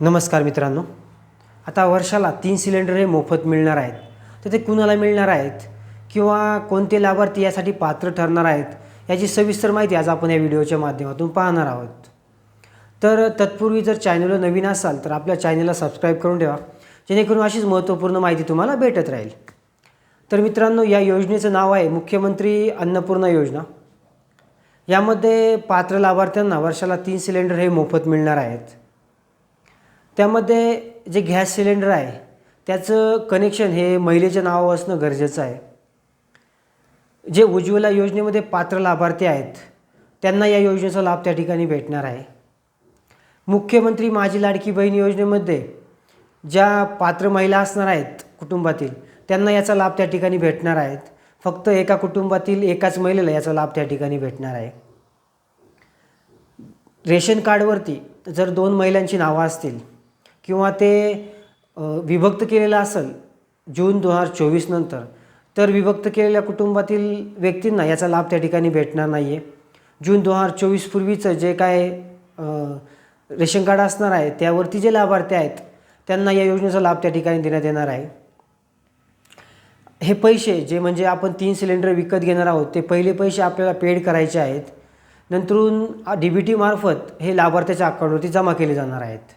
नमस्कार मित्रांनो. आता वर्षाला तीन सिलेंडर हे मोफत मिळणार आहेत. तर ते कुणाला मिळणार आहेत? किंवा कोणते लाभार्थी यासाठी पात्र ठरणार आहेत? याची सविस्तर माहिती आज आपण या व्हिडिओच्या माध्यमातून पाहणार आहोत. तर तत्पूर्वी जर चॅनलला नवीन असाल तर आपल्या चॅनलला सबस्क्राईब करून ठेवा. जेणेकरून अशीच महत्त्वपूर्ण माहिती तुम्हाला भेटत राहील. तर मित्रांनो या योजनेचं नाव आहे मुख्यमंत्री अन्नपूर्णा योजना. यामध्ये पात्र लाभार्थ्यांना वर्षाला तीन सिलेंडर हे मोफत मिळणार आहेत. त्यामध्ये जे गॅस सिलेंडर आहे त्याचं कनेक्शन हे महिलेच्या नावावर असणं गरजेचं आहे. जे उज्ज्वला योजनेमध्ये पात्र लाभार्थी आहेत त्यांना या योजनेचा लाभ त्या ठिकाणी भेटणार आहे. मुख्यमंत्री माझी लाडकी बहीण योजनेमध्ये ज्या पात्र महिला असणार आहेत कुटुंबातील त्यांना याचा लाभ त्या ठिकाणी भेटणार आहेत. फक्त एका कुटुंबातील एकाच महिलेला याचा लाभ त्या ठिकाणी भेटणार आहे. रेशन कार्डवरती जर दोन महिलांची नावं असतील किंवा ते विभक्त केलेलं असेल जून दोन हजार चोवीस नंतर तर विभक्त केलेल्या कुटुंबातील व्यक्तींना याचा लाभ त्या ठिकाणी भेटणार नाही आहे जून दोन हजार चोवीस पूर्वीचं जे काय रेशन कार्ड असणार आहे त्यावरती जे लाभार्थी आहेत त्यांना या योजनेचा लाभ त्या ठिकाणी देण्यात येणार आहे. हे पैसे जे म्हणजे आपण तीन सिलेंडर विकत घेणार आहोत ते पहिले पैसे आपल्याला पेड करायचे आहेत. नंतरून डी बी टीमार्फत हे लाभार्थ्याच्या अकाउंटवरती जमा केले जाणार आहेत.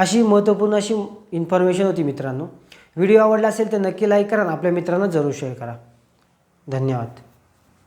अशी महत्त्वपूर्ण अशी इन्फॉर्मेशन होती मित्रांनो. व्हिडिओ आवडला असेल तर नक्की लाईक करा आणि आपल्या मित्रांना जरूर शेअर करा. धन्यवाद.